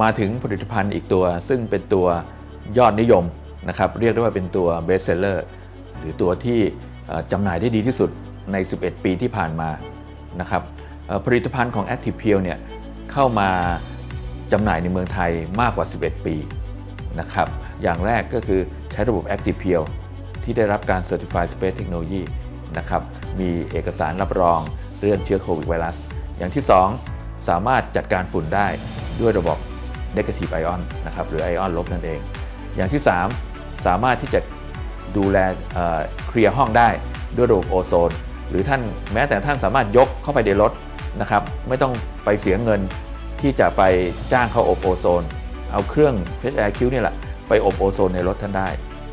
มาถึงผลิตภัณฑ์อีกตัว ซึ่งเป็นตัวยอดนิยมนะครับเรียกได้ว่าเป็นตัวเบสเซลเลอร์หรือตัวที่จำหน่ายได้ดีที่สุดใน 11 ปีที่ผ่านมานะครับผลิตภัณฑ์ของ Active p e e l เนี่ยเข้ามาจำหน่ายในเมืองไทยมากกว่า 11 ปีนะครับอย่างแรกก็คือใช้ระบบ Active p e e l ที่ได้รับการ Certified Space Technology นะครับมีเอกสารรับรองเรื่องเชื้อโควิดไวรัส อย่างที่ 2 สามารถจัดการฝุ่นได้ด้วยระบบ Negative Ion นะครับหรือ Ion ลบนั่นเอง อย่างที่ 3 สามารถที่จะดูแลเอ่อเคลียร์ห้องได้ด้วยระบบโอโซน หรือท่านแม้แต่ท่านสามารถยกเข้าไปในรถนะครับไม่ต้องไปเสียเงินที่จะไปจ้างเขาอบโอโซน เอาเครื่อง Fresh Air Q นี่แหละไปอบโอโซนในรถท่านได้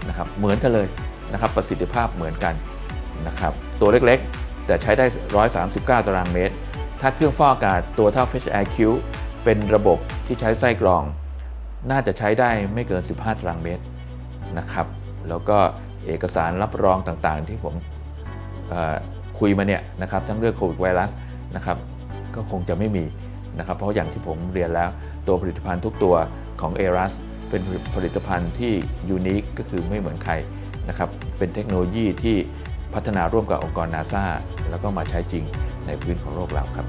นะครับเหมือนกันเลยนะครับประสิทธิภาพเหมือนกันนะครับตัวเล็กๆ แต่ใช้ได้ 139 ตารางเมตร ถ้าเครื่องฟอกอากาศตัวเท่า Fresh Air Q เป็นระบบที่ใช้ไส้กรอง น่าจะใช้ได้ไม่เกิน 15 ตารางเมตรนะครับ แล้วก็เอกสารรับรองต่างๆ ที่ผมคุยมาเนี่ยนะครับทั้งเรื่องโควิดไวรัสนะครับก็คงจะไม่มีนะครับเพราะอย่างที่ผมเรียนแล้วตัวผลิตภัณฑ์ทุกตัวของ a r u s เป็นผลิตภัณฑ์ที่ยูนิคก็คือไม่เหมือนใครนะครับเป็นเทคโนโลยีที่พัฒนาร่วมกับองค์กรนาซาแล้วก็มาใช้จริงในพื้นของโลกเราครับ